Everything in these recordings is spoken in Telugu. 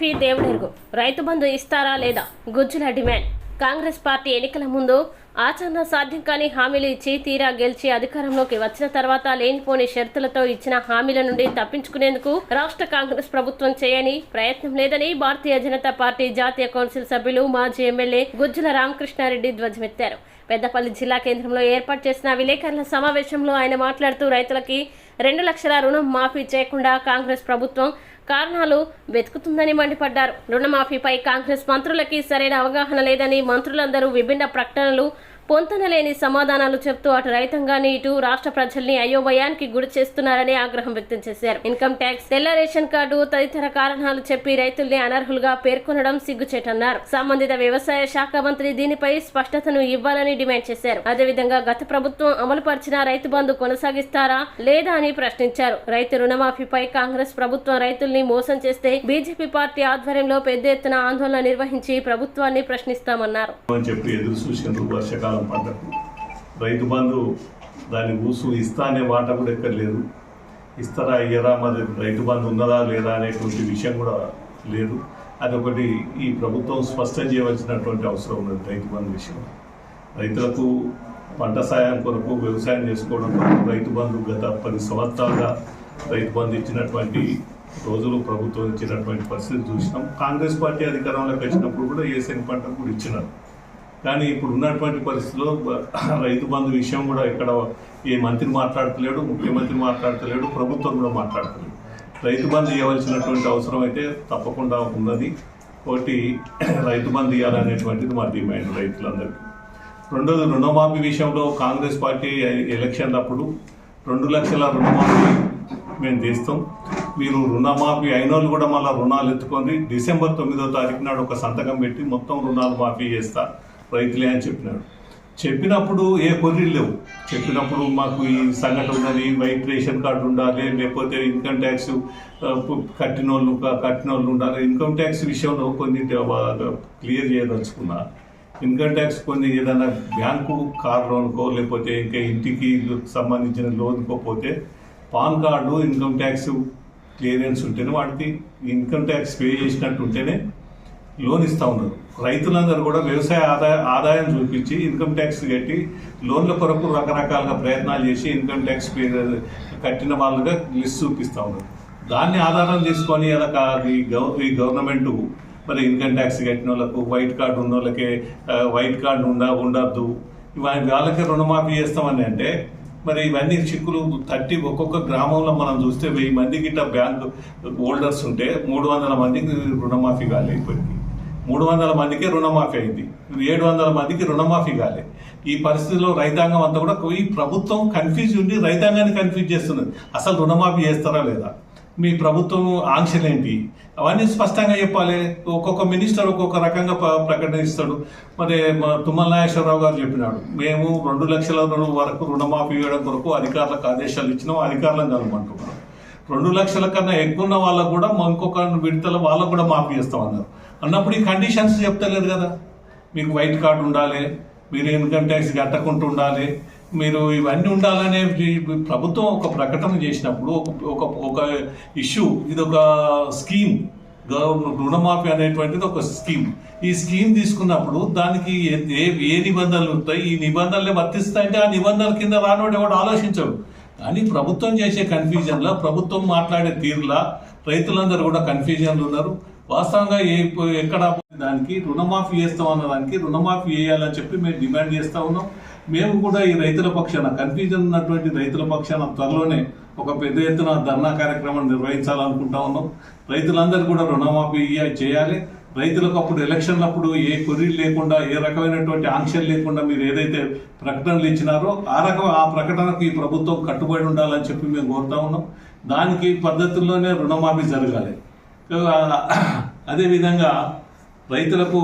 రుణమాఫీ దేవుడెరుగు. రైతు బంధు ఇస్తారా లేదా? గుజ్జుల డిమాండ్. కాంగ్రెస్ పార్టీ ఎన్నికల ముందు ఆచరణ సాధ్యం కాని హామీలు ఇచ్చి తీరా గెలిచి అధికారంలోకి వచ్చిన తర్వాత లేనిపోని షరతులతో ఇచ్చిన హామీల నుండి తప్పించుకునేందుకు రాష్ట్ర కాంగ్రెస్ ప్రభుత్వం చేయని ప్రయత్నం లేదని భారతీయ జనతా పార్టీ జాతీయ కౌన్సిల్ సభ్యులు మాజీ ఎమ్మెల్యే గుజ్జుల రామకృష్ణారెడ్డి ధ్వజమెత్తారు. పెద్దపల్లి జిల్లా కేంద్రంలో ఏర్పాటు చేసిన విలేకరుల సమావేశంలో ఆయన మాట్లాడుతూ రైతులకి రెండు లక్షల రుణం మాఫీ చేయకుండా కాంగ్రెస్ ప్రభుత్వం కారణాలు వెతుకుతుందని మండిపడ్డారు. రుణమాఫీపై కాంగ్రెస్ మంత్రులకి సరైన అవగాహన లేదని మంత్రులందరూ విభిన్న ప్రకటనలు పొంతనలేని సమాధానాలు చెప్తూ అటు రైతాంగాన్ని ఇటు రాష్ట్ర ప్రజల్ని అయోమయానికి గురి చేస్తున్నారని ఆగ్రహం వ్యక్తం చేశారు. ఇన్కమ్ ట్యాక్స్ తెల్ల రేషన్ కార్డు తదితర కారణాలు చెప్పి రైతుల్ని అనర్హులుగా పేర్కొనడం సిగ్గుచేటన్నారు. సంబంధిత వ్యవసాయ శాఖ మంత్రి దీనిపై స్పష్టతను ఇవ్వాలని డిమాండ్ చేశారు. అదేవిధంగా గత ప్రభుత్వం అమలుపరిచిన రైతు బంధు కొనసాగిస్తారా లేదా అని ప్రశ్నించారు. రైతు రుణమాఫీపై కాంగ్రెస్ ప్రభుత్వం రైతుల్ని మోసం చేస్తే బీజేపీ పార్టీ ఆధ్వర్యంలో పెద్ద ఎత్తున ఆందోళన నిర్వహించి ప్రభుత్వాన్ని ప్రశ్నిస్తామన్నారు. చెప్పి ఎదురు పంటకు రైతు బంధు దాని ఊసు ఇస్తా అనే మాట కూడా ఎక్కడ లేదు. ఇస్తారా ఇయ్యరా? మరి రైతు బంధు ఉన్నదా లేదా అనేటువంటి విషయం కూడా లేదు. అదొకటి ఈ ప్రభుత్వం స్పష్టం చేయవలసినటువంటి అవసరం ఉన్నది రైతు బంధు విషయం రైతులకు పంట సాయం కొరకు వ్యవసాయం చేసుకోవడం కొరకు రైతు బంధు గత పది సంవత్సరాలుగా రైతు బంధు ఇచ్చినటువంటి రోజులు ప్రభుత్వం ఇచ్చినటువంటి పరిస్థితి చూసినాం. కాంగ్రెస్ పార్టీ అధికారంలోకి వచ్చినప్పుడు కూడా ఏసెన్ పంట కూడా ఇచ్చినారు. కానీ ఇప్పుడు ఉన్నటువంటి పరిస్థితుల్లో రైతు బంధు విషయం కూడా ఇక్కడ ఏ మంత్రి మాట్లాడతలేడు ముఖ్యమంత్రి మాట్లాడతలేడు ప్రభుత్వం కూడా మాట్లాడతలేదు. రైతు బంధు ఇవ్వవలసినటువంటి అవసరం అయితే తప్పకుండా ఉన్నది. ఒకటి రైతు బంధు ఇవ్వాలనేటువంటిది మా డిమాండ్ రైతులందరికీ. రెండోది రుణమాఫీ విషయంలో కాంగ్రెస్ పార్టీ ఎలక్షన్ అప్పుడు రెండు లక్షల రుణమాఫీ మేము తీస్తాం మీరు రుణమాఫీ అయిన వాళ్ళు కూడా మళ్ళీ రుణాలు ఎత్తుకొని డిసెంబర్ తొమ్మిదో తారీఖు నాడు ఒక సంతకం పెట్టి మొత్తం రుణాలు మాఫీ చేస్తారు రైతులే అని చెప్పినాడు. చెప్పినప్పుడు ఏ కొర్రీలు లేవు. చెప్పినప్పుడు మాకు ఈ సంఘటన ఉన్నది వైట్ రేషన్ కార్డు ఉండాలి లేకపోతే ఇన్కమ్ ట్యాక్స్ కట్టిన వాళ్ళు కట్టిన వాళ్ళు ఉండాలి. ఇన్కమ్ ట్యాక్స్ విషయంలో కొన్ని క్లియర్ చేయదలుచుకున్నా. ఇన్కమ్ ట్యాక్స్ కొన్ని ఏదైనా బ్యాంకు కార్ లోన్కో లేకపోతే ఇంకా ఇంటికి సంబంధించిన లోన్కో పోతే pan card income tax clearance ఉంటేనే వాటికి ఇన్కమ్ ట్యాక్స్ పే చేసినట్టు ఉంటేనే లోన్ ఇస్తా ఉన్నారు. రైతులందరూ కూడా వ్యవసాయ ఆదాయ ఆదాయం చూపించి ఇన్కమ్ ట్యాక్స్ కట్టి లోన్ల కొరకు రకరకాలుగా ప్రయత్నాలు చేసి ఇన్కమ్ ట్యాక్స్ కట్టిన వాళ్ళుగా లిస్ట్ చూపిస్తా ఉన్నారు. దాన్ని ఆధారం తీసుకొని అలా కా- ఈ గవ ఈ గవర్నమెంట్ మరి ఇన్కమ్ ట్యాక్స్ కట్టిన వాళ్ళకు వైట్ కార్డు ఉన్న వాళ్ళకే వైట్ కార్డు ఉండ ఉండద్దు. ఇవన్నీ వాళ్ళకి రుణమాఫీ చేస్తామని అంటే మరి ఇవన్నీ చిక్కులు థర్టీ ఒక్కొక్క గ్రామంలో మనం చూస్తే వెయ్యి మందికి ఇట్లా బ్యాంక్ హోల్డర్స్ ఉంటే మూడు వందల మందికి రుణమాఫీ కాలే ఇప్పటికి. మూడు వందల మందికి రుణమాఫీ అయింది. ఏడు వందల మందికి రుణమాఫీ కాలే. ఈ పరిస్థితిలో రైతాంగం అంతా కూడా ఈ ప్రభుత్వం కన్ఫ్యూజ్ ఉండి రైతాంగాన్ని కన్ఫ్యూజ్ చేస్తున్నది. అసలు రుణమాఫీ చేస్తారా లేదా? మీ ప్రభుత్వం ఆంక్షలు ఏంటి అవన్నీ స్పష్టంగా చెప్పాలి. ఒక్కొక్క మినిస్టర్ ఒక్కొక్క రకంగా ప్రకటిస్తాడు. మరి మా తుమ్మల నాగేశ్వరరావు గారు చెప్పినాడు. మేము రెండు లక్షల రుణం వరకు రుణమాఫీ ఇవ్వడం కొరకు అధికారులకు ఆదేశాలు ఇచ్చినాం. అధికారులను కనుమంటున్నాం రెండు లక్షల కన్నా ఎక్కువ ఉన్న వాళ్ళకు కూడా ఇంకొక విడతల వాళ్ళకు కూడా మాఫీ చేస్తామన్నారు. అన్నప్పుడు ఈ కండిషన్స్ చెప్తలేరు కదా. మీకు వైట్ కార్డు ఉండాలి మీరు ఇన్కమ్ ట్యాక్స్ కట్టకుండా ఉండాలి మీరు ఇవన్నీ ఉండాలనే ప్రభుత్వం ఒక ప్రకటన చేసినప్పుడు ఒక ఒక ఒక ఇష్యూ ఇది ఒక స్కీమ్ గవర్నమెంట్ రుణమాఫీ అనేటువంటిది ఒక స్కీమ్ ఈ స్కీమ్ తీసుకున్నప్పుడు దానికి ఏ- ఏ నిబంధనలు ఉంటాయి ఈ నిబంధనలు వర్తిస్తాయంటే ఆ నిబంధనల కింద రానివాడు ఎవడు ఆలోచించడు. కానీ ప్రభుత్వం చేసే కన్ఫ్యూజన్లో ప్రభుత్వం మాట్లాడే తీరులా రైతులందరూ కూడా కన్ఫ్యూజన్లు ఉన్నారు. వాస్తవంగా ఏ ఎక్కడ దానికి రుణమాఫీ చేస్తాం అన్న దానికి రుణమాఫీ చేయాలని చెప్పి మేము డిమాండ్ చేస్తూ ఉన్నాం. మేము కూడా ఈ రైతుల పక్షాన కన్ఫ్యూజన్ ఉన్నటువంటి రైతుల పక్షాన త్వరలోనే ఒక పెద్ద ఎత్తున ధర్నా కార్యక్రమం నిర్వహించాలనుకుంటా ఉన్నాం. రైతులందరూ కూడా రుణమాఫీ చేయాలి. రైతులకు అప్పుడు ఎలక్షన్లప్పుడు ఏ కొరీలు లేకుండా ఏ రకమైనటువంటి ఆంక్షలు లేకుండా మీరు ఏదైతే ప్రకటనలు ఇచ్చినారో ఆ రకం ఆ ప్రకటనకు ఈ ప్రభుత్వం కట్టుబడి ఉండాలని చెప్పి మేము కోరుతా ఉన్నాం. దానికి పద్ధతుల్లోనే రుణమాఫీ జరగాలి. అదేవిధంగా రైతులకు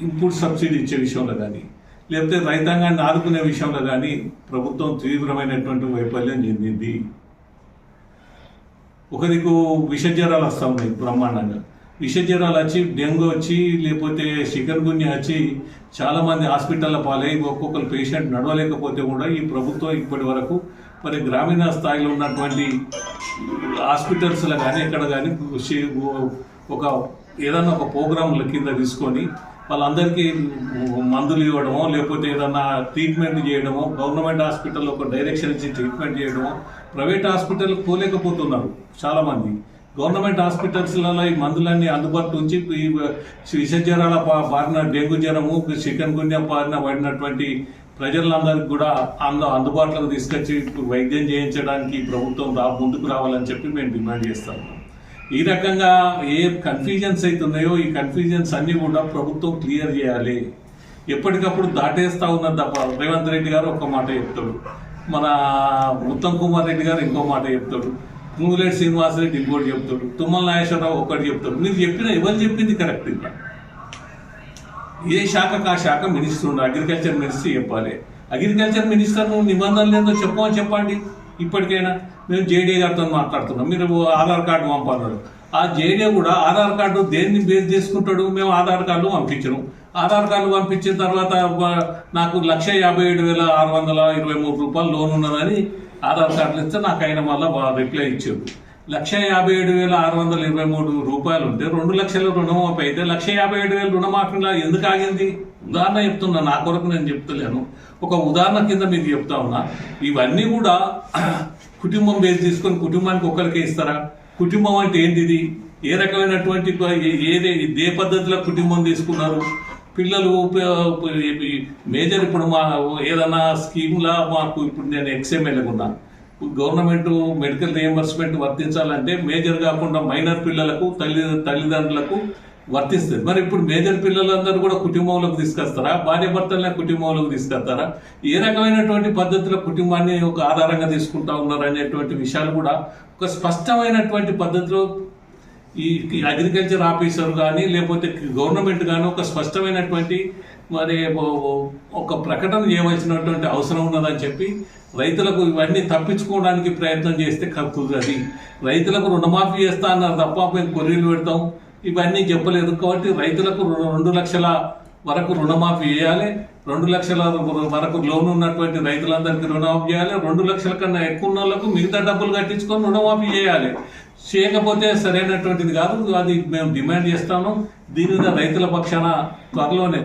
ఇన్పుట్ సబ్సిడీ ఇచ్చే విషయంలో కానీ లేకపోతే రైతాంగాన్ని ఆదుకునే విషయంలో కానీ ప్రభుత్వం తీవ్రమైనటువంటి వైఫల్యం చెందింది. ఒకరికి విష జ్వరాలు వస్తూ ఉన్నాయి బ్రహ్మాండంగా. విష జ్వరాలు వచ్చి డెంగ్యూ వచ్చి లేకపోతే చికెన్ గున్యా వచ్చి చాలా మంది హాస్పిటల్లో పాలై ఒక్కొక్కరు పేషెంట్ నడవలేకపోతే కూడా ఈ ప్రభుత్వం ఇప్పటి వరకు మరి గ్రామీణ స్థాయిలో ఉన్నటువంటి హాస్పిటల్స్లో కానీ ఎక్కడ కానీ ఒక ఏదన్నా ఒక ప్రోగ్రాంల కింద తీసుకొని వాళ్ళందరికీ మందులు ఇవ్వడమో లేకపోతే ఏదన్నా ట్రీట్మెంట్ చేయడమో గవర్నమెంట్ హాస్పిటల్లో ఒక డైరెక్షన్ ఇచ్చి ట్రీట్మెంట్ చేయడమో ప్రైవేట్ హాస్పిటల్ పోలేకపోతున్నారు చాలామంది. గవర్నమెంట్ హాస్పిటల్స్లలో ఈ మందులన్నీ అందుబాటులో ఉంచి ఈ విష జ్వరాల బారిన డెంగ్యూ జ్వరము చికెన్ గుండె బారిన పడినటువంటి ప్రజలందరికీ కూడా అందులో అందుబాటులోకి తీసుకొచ్చి వైద్యం చేయించడానికి ప్రభుత్వం రా ముందుకు రావాలని చెప్పి మేము డిమాండ్ చేస్తాం. ఈ రకంగా ఏ కన్ఫ్యూజన్స్ అవుతున్నాయో ఈ కన్ఫ్యూజన్స్ అన్నీ కూడా ప్రభుత్వం క్లియర్ చేయాలి. ఎప్పటికప్పుడు దాటేస్తా ఉన్నది తప్ప రేవంత్ రెడ్డి గారు ఒక మాట చెప్తాడు. మన ఉత్తమ్ కుమార్ రెడ్డి గారు ఇంకో మాట చెప్తాడు. ముంగులేటి శ్రీనివాస్ రెడ్డి ఇంకోటి చెప్తాడు. తుమ్మల నాగేశ్వరరావు ఒకటి చెప్తాడు. మీరు చెప్పిన ఎవరు చెప్పింది కరెక్ట్? ఇంకా ఏ శాఖకు ఆ శాఖ మినిస్టర్ ఉన్నారు అగ్రికల్చర్ మినిస్టర్ చెప్పాలి. అగ్రికల్చర్ మినిస్టర్ నిబంధనలు ఏందో చెప్పమని చెప్పండి. ఇప్పటికైనా మేము జేడీ గారితో మాట్లాడుతున్నాం. మీరు ఆధార్ కార్డు పంపన్నారు ఆ జేడీ కూడా ఆధార్ కార్డు దేన్ని బేస్ చేసుకుంటాడు? మేము ఆధార్ కార్డు పంపించను. ఆధార్ కార్డు పంపించిన తర్వాత నాకు లక్ష యాభై ఏడు వేల ఆరు వందల ఇరవై మూడు రూపాయలు లోన్ ఉన్నదని ఆధార్ కార్డులు ఇస్తే నాకు ఆయన మళ్ళీ రిప్లై ఇచ్చాడు లక్ష యాభై ఏడు వేల ఆరు వందల ఇరవై మూడు రూపాయలు ఉంటే రెండు లక్షల రుణమాఫీ అయితే లక్ష యాభై ఏడు వేల రుణమాఫీలా ఎందుకు ఆగింది? ఉదాహరణ చెప్తున్నా నా కొరకు నేను చెప్తలేను. ఒక ఉదాహరణ కింద మీకు చెప్తా ఉన్నా. ఇవన్నీ కూడా కుటుంబం బేస్ తీసుకొని కుటుంబానికి ఒక్కరికే ఇస్తారా? కుటుంబం అంటే ఏంటిది? ఏ రకమైనటువంటి ఏది ఏదే ఏ పద్ధతిలో కుటుంబం తీసుకున్నారు? పిల్లలు మేజర్ ఇప్పుడు మా ఏదైనా స్కీమ్లా మాకు ఇప్పుడు నేను ఎక్స్ఎంఎల్గా ఉన్నాను గవర్నమెంట్ మెడికల్ రియంబర్స్మెంట్ వర్తించాలంటే మేజర్ కాకుండా మైనర్ పిల్లలకు తల్లి తల్లిదండ్రులకు వర్తిస్తుంది. మరి ఇప్పుడు మేజర్ పిల్లలందరూ కూడా కుటుంబంలోకి తీసుకొస్తారా? భార్య భర్తలనే కుటుంబంలోకి తీసుకొస్తారా? ఏ రకమైనటువంటి పద్ధతిలో కుటుంబాన్ని ఒక ఆధారంగా తీసుకుంటా ఉన్నారు అనేటువంటి విషయాలు కూడా ఒక స్పష్టమైనటువంటి పద్ధతిలో ఈ అగ్రికల్చర్ ఆఫీసర్ కానీ లేకపోతే గవర్నమెంట్ కానీ ఒక స్పష్టమైనటువంటి మరి ఒక ప్రకటన చేయవలసినటువంటి అవసరం ఉన్నదని చెప్పి రైతులకు ఇవన్నీ తప్పించుకోవడానికి ప్రయత్నం చేస్తే కుదరది రైతులకు రుణమాఫీ చేస్తా అన్నారు తప్ప మేము కొర్రీలు పెడతాం. ఇవన్నీ చెప్పలేదు కాబట్టి రైతులకు రెండు లక్షల వరకు రుణమాఫీ చేయాలి. రెండు లక్షల వరకు లోన్ ఉన్నటువంటి రైతులందరికీ రుణమాఫీ చేయాలి. రెండు లక్షల కన్నా ఎక్కువ ఉన్న వాళ్ళకు మిగతా డబ్బులు కట్టించుకొని రుణమాఫీ చేయాలి. చేయకపోతే సరైనటువంటిది కాదు. అది మేము డిమాండ్ చేస్తాము దీని మీద రైతుల పక్షాన త్వరలోనే